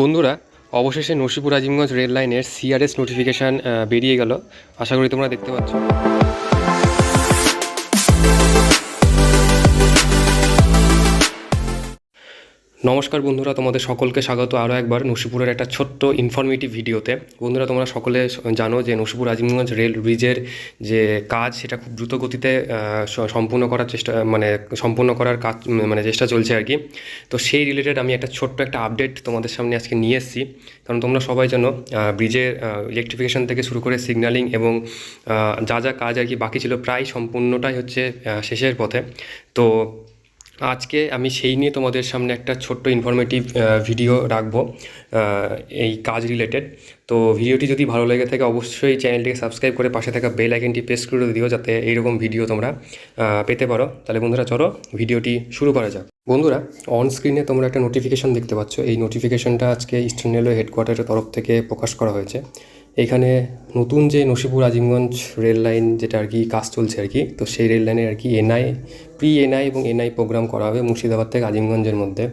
বন্ধুরা, অবশেষে নসিপুর আজিমগঞ্জ রেল লাইনের সিআরএস নোটিফিকেশান বেরিয়ে গেল। আশা করি তোমরা দেখতে পাচ্ছ। নমস্কার বন্ধুরা, তোমাদের সকলকে স্বাগত আরও একবার নসিপুরের একটা ছোট্ট ইনফরমেটিভ ভিডিওতে বন্ধুরা, তোমরা সকলে জানো যে নসিপুর আজিমগঞ্জ রেল ব্রিজের যে কাজ, সেটা খুব দ্রুত গতিতে সম্পূর্ণ করার চেষ্টা মানে সম্পূর্ণ করার কাজ মানে চেষ্টা চলছে আর কি। তো সেই রিলেটেড আমি একটা ছোট্ট একটা আপডেট তোমাদের সামনে আজকে নিয়ে এসেছি। কারণ তোমরা সবাই জানো ব্রিজের ইলেকট্রিফিকেশন থেকে শুরু করে সিগন্যালিং এবং যা যা কাজ আর কি বাকি ছিল, প্রায় সম্পূর্ণটাই হচ্ছে শেষের পথে। তো আজকে আমি সেই নিয়ে তোমাদের সামনে একটা ছোট্ট ইনফরমেটিভ ভিডিও রাখব এই কাজ রিলেটেড তো ভিডিওটি যদি ভালো লেগে থাকে, অবশ্যই চ্যানেলটিকে সাবস্ক্রাইব করে পাশে থাকা বেল আইকনটি প্রেস করে দিও, যাতে এইরকম ভিডিও তোমরা পেতে পারো। তাহলে বন্ধুরা, চলো ভিডিওটি শুরু করা যাক। বন্ধুরা অন স্ক্রিনে তোমরা একটা নোটিফিকেশন দেখতে পাচ্ছ। এই নোটিফিকেশানটা আজকে ইস্টার্ন রেলওয়ে হেডকোয়ার্টারের তরফ থেকে প্রকাশ করা হয়েছে। এখানে নতুন যে নসিপুর আজিমগঞ্জ রেল লাইন যেটা আর কি কাজ চলছে আর কি, তো সেই রেল লাইনের আর কি এনআই প্রি এনআই এবং এনআই প্রোগ্রাম করা হবে মুর্শিদাবাদ থেকে আজিমগঞ্জের মধ্যে।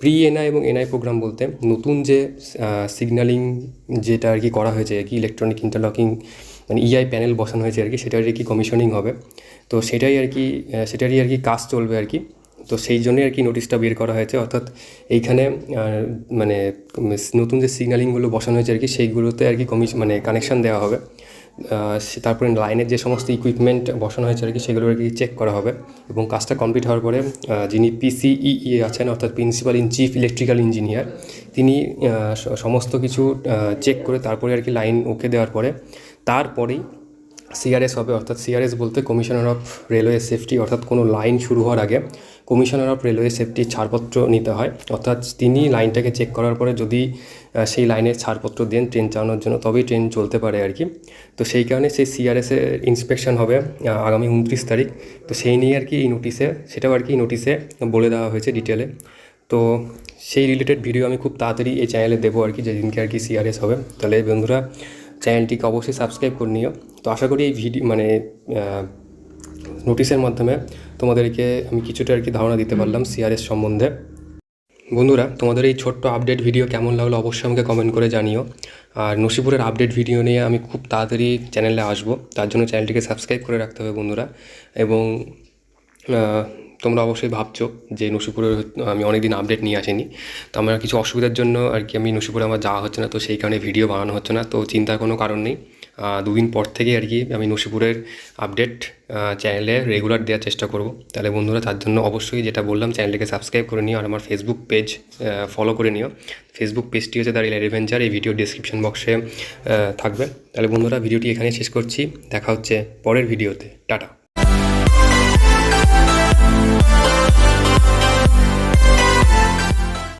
প্রি এনআই এবং এনআই প্রোগ্রাম বলতে নতুন যে সিগন্যালিং যেটা আর কি করা হয়েছে আর কি ইলেকট্রনিক ইন্টারলকিং মানে ইআই প্যানেল বসানো হয়েছে আর কি সেটার আর কি কমিশনিং হবে। তো সেটাই আর কি সেটারই আর কি কাজ চলবে আর কি। তো সেই জন্যই আর কি নোটিশটা বের করা হয়েছে। অর্থাৎ এইখানে মানে নতুন যে সিগন্যালিংগুলো বসানো হয়েছে আর কি, সেইগুলোতে আর কি কমিশ মানে কানেকশান দেওয়া হবে। তারপরে লাইনের যে সমস্ত ইকুইপমেন্ট বসানো হয়েছে আর কি, সেগুলো আর কি চেক করা হবে। এবং কাজটা কমপ্লিট হওয়ার পরে যিনি পিসিই আছেন, অর্থাৎ principal in chief electrical engineer তিনি সমস্ত কিছু চেক করে তারপরে আর কি লাইন ওকে দেওয়ার পরে, তারপরেই সিআরএস হবে। অর্থাৎ সিআরএস বলতে কমিশনার অফ রেলওয়ে সেফটি অর্থাৎ কোনো লাইন শুরু হওয়ার আগে কমিশনার অফ রেলওয়ে সেফটির ছাড়পত্র নিতে হয়। অর্থাৎ তিনি লাইনটাকে চেক করার পরে যদি সেই লাইনের ছাড়পত্র দেন ট্রেন চালানোর জন্য, তবেই ট্রেন চলতে পারে আর কি। তো সেই কারণে সেই সিআরএসের ইন্সপেকশন হবে আগামী উনত্রিশ তারিখ। তো সেই নিয়ে আর কি এই নোটিশে সেটাও আর কি নোটিশে বলে দেওয়া হয়েছে ডিটেলে তো সেই রিলেটেড ভিডিও আমি খুব তাড়াতাড়ি এই চ্যানেলে দেবো আর কি যেদিনকে আর কি সিআরএস হবে। তাহলে বন্ধুরা চ্যানেলটিকে অবশ্যই সাবস্ক্রাইব করে নিও। তো আশা করি এই ভিডিও মানে নোটিশের মাধ্যমে তোমাদেরকে আমি কিছুটা আর কি ধারণা দিতে পারলাম সিআরএস সম্বন্ধে। বন্ধুরা তোমাদের এই ছোট্ট আপডেট ভিডিও কেমন লাগল অবশ্যই আমাকে কমেন্ট করে জানিও। আর নসিপুরের আপডেট ভিডিও নিয়ে আমি খুব তাড়াতাড়ি চ্যানেলে আসব। তার জন্য চ্যানেলটিকে সাবস্ক্রাইব করে রাখতে হবে বন্ধুরা। এবং তোমরা অবশ্যই ভাবছ যে নসিপুরের আমি অনেকদিন আপডেট নিয়ে আসিনি। তো আমার কিছু অসুবিধার জন্য আর কি আমি নসিপুরে আমার যাওয়া হচ্ছে না। তো সেই কারণে ভিডিও বানানো হচ্ছে না। তো চিন্তার কোনো কারণ নেই। দুদিন পর থেকে আর কি আমি নসিপুরের আপডেট চ্যানেলে রেগুলার দেওয়ার চেষ্টা করব। তাহলে বন্ধুরা তার জন্য অবশ্যই যেটা বললাম চ্যানেলটিকে সাবস্ক্রাইব করে নিও আর আমার ফেসবুক পেজ ফলো করে নিও। ফেসবুক পেজটি হচ্ছে দাঁড়িয়ে অ্যাডভেঞ্চার এই ভিডিও ডিসক্রিপশন বক্সে থাকবে। তাহলে বন্ধুরা ভিডিওটি এখানে শেষ করছি। দেখা হচ্ছে পরের ভিডিওতে টাটা।